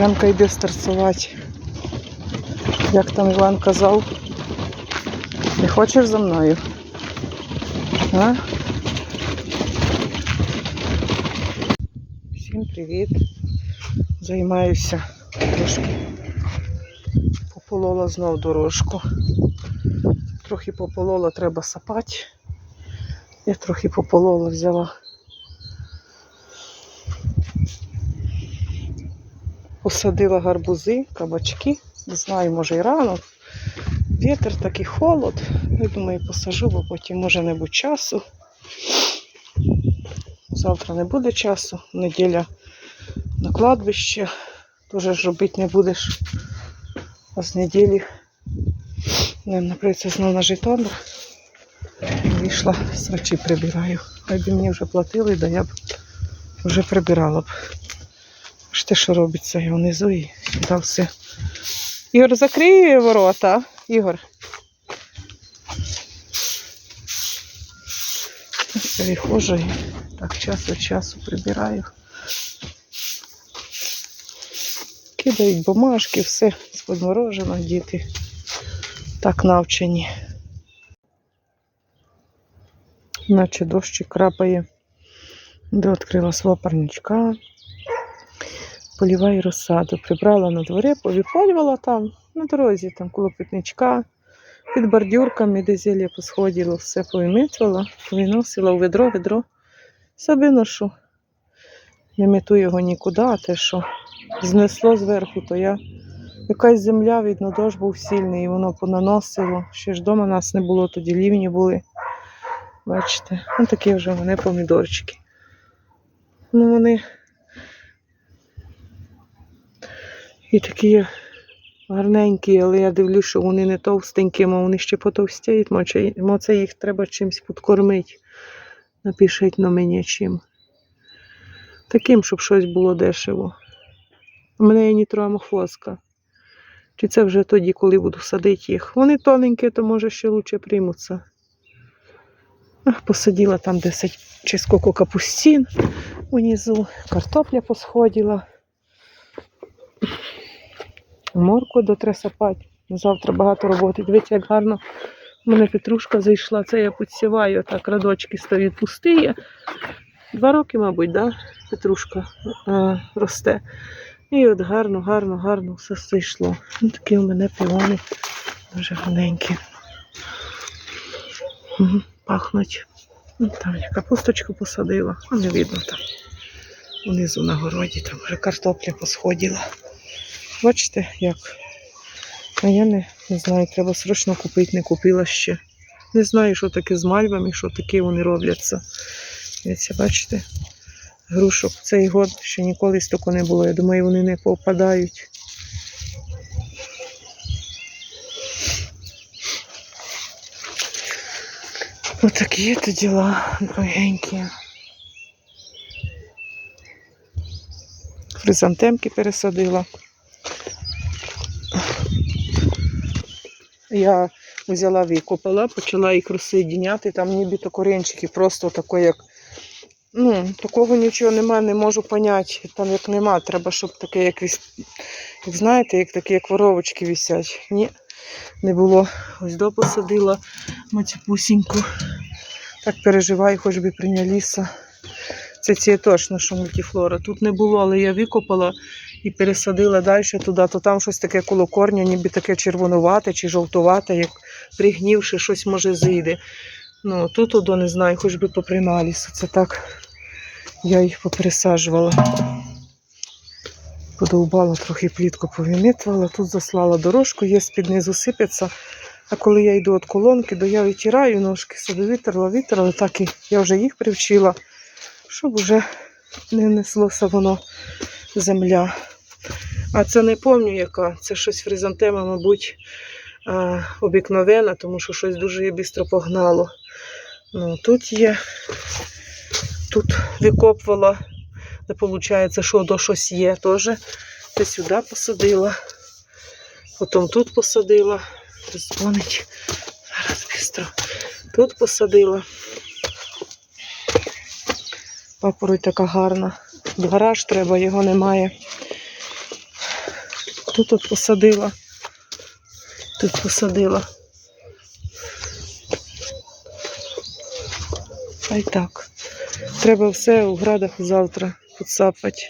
Артемка йде старцювати. Як там Іван казав? Не хочеш за мною? А? Всім привіт. Займаюся трошки. Пополола знов дорожку. Трохи пополола, треба сапати. Я трохи пополола взяла. Посадила гарбузи, кабачки. Не знаю, може і рано. Вітер такий холод. Я думаю, посажу, бо потім може не буде часу. Завтра не буде часу, неділя на кладбище. Теж ж робити не будеш. А з неділі, не, наприклад, знов на Житомир. Вийшла, свечі прибираю. Хай би мені вже платили, да я б вже прибирала б. Ж те, що робиться і внизу, і сюди все. Ігор, закрий ворота. Ігор. Перехожу і так час від часу прибираю. Кидають бумажки, все сподморожено, діти так навчені. Наче дощик крапає. Де відкрила свого парничка. Поліваю розсаду. Прибрала на дворі, повіполювала там, на дорозі, там коло пітничка, під бордюрками, де зілля посходило, все повимитувала, повиносила у ведро, ведро. Собі ношу. Не мету його нікуди, а те, що знесло зверху, то я якась земля, видно, дощ був сильний, і воно понаносило. Ще ж вдома нас не було, тоді лівні були. Бачите, ось такі вже вони помідорчики. Ну, вони і такі гарненькі, але я дивлюсь, що вони не товстенькі, а вони ще потовстіють, може, може їх треба чимось підкормити. Напишіть на мені чим. Таким, щоб щось було дешево. У мене є нітроамофоска. Чи це вже тоді, коли буду садити їх? Вони тоненькі, то може ще краще приймуться. Ах, посадила там 10 чи скільки капустин унизу, картопля посходила. Морку дотресапати. Завтра багато роботи. Дивіться, як гарно у мене петрушка зайшла. Це я підсіваю, так радочки стоять пусті. Два роки, мабуть, да? петрушка е, росте. І от гарно, гарно, гарно все зайшло. Ну, такі у мене піони дуже гарненькі. Пахнуть. Ну, Там я капусточку посадила, а не видно там. Внизу на городі там вже картопля посходила. Бачите, як? А я не, не знаю, треба срочно купити, не купила ще. Не знаю, що таке з мальвами, що таке вони робляться. Дивіться, бачите? Грушок цей год ще ніколи стільки не було. Я думаю, вони не попадають. Отакі то діла, дорогенькі. Хризантемки пересадила. Я взяла викопала, почала їх розсоєдіняти, там нібито корінчики, просто тако як. Ну, такого нічого немає, не можу поняти. Там як нема, треба, щоб таке, як віс... як знаєте, як такі, як воровочки висять. Ні, не було. Ось до посадила матіпусіньку. Так переживаю, хоч би прийнялися. Це ці точно, що мультифлора. Тут не було, але я викопала і пересадила далі туди, то там щось таке коло корня, ніби таке червонувате чи жовтувате, як пригнівши, щось може зійде. Ну, тут одо не знаю, хоч би поприймалися. Це так я їх попересаджувала. Подовбала трохи плітку повимітувала, тут заслала дорожку, є з-під низу сипеться. А коли я йду від колонки, то я витираю ножки, собі витерла, витерла, так і я вже їх привчила, щоб вже не неслося воно земля. А це не пам'ятаю яка. Це щось фризантема, мабуть, обікновена, тому що щось дуже її швидко погнало. Ну, тут є, тут викопувала, де виходить, що до щось є теж. Це сюди посадила. Потім тут посадила. Дзвонить. Зараз бістро. Тут посадила. Папороть така гарна. В гараж треба, його немає. Тут от посадила. Тут посадила. А й так. Треба все у градах завтра підсапати.